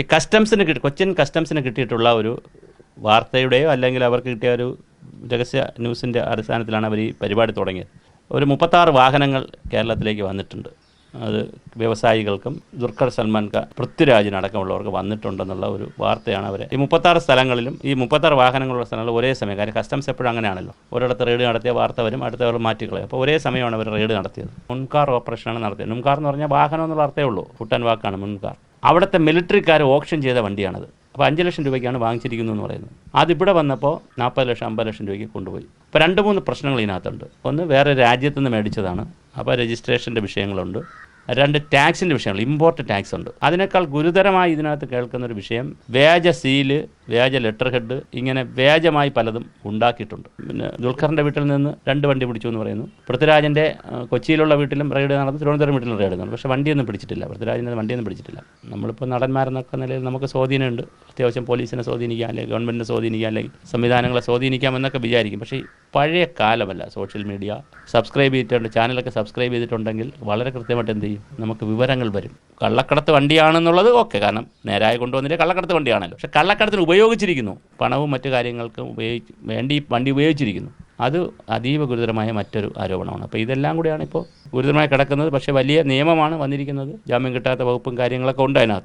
ഈ കസ്റ്റംസിന് കിട്ടി കൊച്ചിൻ കസ്റ്റംസിന് കിട്ടിയിട്ടുള്ള ഒരു വാർത്തയുടെയോ അല്ലെങ്കിൽ അവർക്ക് കിട്ടിയ ഒരു രഹസ്യ ന്യൂസിന്റെ അടിസ്ഥാനത്തിലാണ് അവർ ഈ പരിപാടി തുടങ്ങിയത്. ഒരു മുപ്പത്താറ് വാഹനങ്ങൾ കേരളത്തിലേക്ക് വന്നിട്ടുണ്ട്. അത് വ്യവസായികൾക്കും ദുർഖർ സൽമാൻ ഖാൻ പൃഥ്വിരാജിനടക്കമുള്ളവർക്ക് വന്നിട്ടുണ്ടെന്നുള്ള ഒരു വാർത്തയാണ് അവരെ. ഈ മുപ്പത്താറ് സ്ഥലങ്ങളിലും ഈ മുപ്പത്താറ് വാഹനങ്ങളുള്ള സ്ഥലങ്ങൾ ഒരേ സമയം കാര്യം കസ്റ്റംസ് എപ്പോഴും അങ്ങനെയാണല്ലോ. ഒരിടത്ത് റെയ്ഡ് നടത്തിയ വാർത്ത വരും അടുത്തവർ മാറ്റിക്കളയും. അപ്പോൾ ഒരേ സമയമാണ് അവർ റെയ്ഡ് നടത്തിയത്. മുൻകാർ ഓപ്പറേഷനാണ് നടത്തിയത്. മുൻകാർ എന്ന് പറഞ്ഞാൽ വാഹനം എന്നുള്ള അർത്ഥമേ ഉള്ളൂ. കുട്ടൻ വാക്കാണ് മുൻകാർ. അവിടുത്തെ മിലിറ്ററിക്കാർ ഓപ്ഷൻ ചെയ്ത വണ്ടിയാണത്. അപ്പോൾ അഞ്ച് ലക്ഷം രൂപയ്ക്കാണ് വാങ്ങിച്ചിരിക്കുന്നത് എന്ന് പറയുന്നത്. അതിവിടെ വന്നപ്പോൾ നാൽപ്പത് ലക്ഷം അമ്പത് ലക്ഷം രൂപയ്ക്ക് കൊണ്ടുപോയി. അപ്പോൾ രണ്ട് മൂന്ന് പ്രശ്നങ്ങൾ ഇതിനകത്തുണ്ട്. ഒന്ന് വേറെ രാജ്യത്തു നിന്ന് മേടിച്ചതാണ്. അപ്പോൾ രജിസ്ട്രേഷന്റെ വിഷയങ്ങളുണ്ട്. രണ്ട് ടാക്സിന്റെ വിഷയങ്ങൾ ഇമ്പോർട്ട് ടാക്സ് ഉണ്ട്. അതിനേക്കാൾ ഗുരുതരമായി ഇതിനകത്ത് കേൾക്കുന്ന ഒരു വിഷയം വ്യാജ സീൽ വ്യാജ ലെറ്റർ ഹെഡ് ഇങ്ങനെ വ്യാജമായി പലതും ഉണ്ടാക്കിയിട്ടുണ്ട്. പിന്നെ ദുൽഖറിന്റെ വീട്ടിൽ നിന്ന് രണ്ട് വണ്ടി പിടിച്ചു എന്ന് പറയുന്നു. പൃഥ്വിരാജിന്റെ കൊച്ചിയിലുള്ള വീട്ടിലും റെയ്ഡ് നടന്നു തിരുവനന്തപുരം വീട്ടിലും റെയ്ഡ് നടന്നു പക്ഷേ വണ്ടിയൊന്നും പിടിച്ചിട്ടില്ല. പൃഥ്വിരാജിന്റെ വണ്ടിയൊന്നും പിടിച്ചിട്ടില്ല. നമ്മളിപ്പോൾ നടന്മാരെന്നൊക്കെ നിലയിൽ നമുക്ക് സ്വാധീനമുണ്ട്. അത്യാവശ്യം പോലീസിനെ സ്വാധീനിക്കാം അല്ലെങ്കിൽ ഗവൺമെന്റിനെ സ്വാധീനിക്കാം അല്ലെങ്കിൽ സംവിധാനങ്ങളെ സ്വാധീനിക്കാമെന്നൊക്കെ വിചാരിക്കും. പക്ഷേ പഴയ കാലമല്ല സോഷ്യൽ മീഡിയ സബ്സ്ക്രൈബ് ചെയ്തിട്ടുണ്ട് ചാനലൊക്കെ സബ്സ്ക്രൈബ് ചെയ്തിട്ടുണ്ടെങ്കിൽ വളരെ കൃത്യമായിട്ട് എന്ത് ചെയ്യും? നമുക്ക് വിവരങ്ങൾ വരും. കള്ളക്കടത്ത് വണ്ടിയാണെന്നുള്ളത് ഓക്കെ കാരണം നേരായ കൊണ്ടുവന്നിട്ട് കള്ളക്കടത്ത് വണ്ടിയാണല്ലോ. പക്ഷേ കള്ളക്കടത്തിന് ഉപയോഗിച്ചിരിക്കുന്നു. പണവും മറ്റു കാര്യങ്ങൾക്കും ഉപയോഗിച്ച് വേണ്ടി വണ്ടി ഉപയോഗിച്ചിരിക്കുന്നു. അത് അതീവ ഗുരുതരമായ മറ്റൊരു ആരോപണമാണ്. അപ്പോൾ ഇതെല്ലാം കൂടിയാണ് ഇപ്പോൾ ഗുരുതരമായി കിടക്കുന്നത്. പക്ഷേ വലിയ നിയമമാണ് വന്നിരിക്കുന്നത്. ജാമ്യം കിട്ടാത്ത വകുപ്പും കാര്യങ്ങളൊക്കെ ഉണ്ട് അതിനകത്ത്.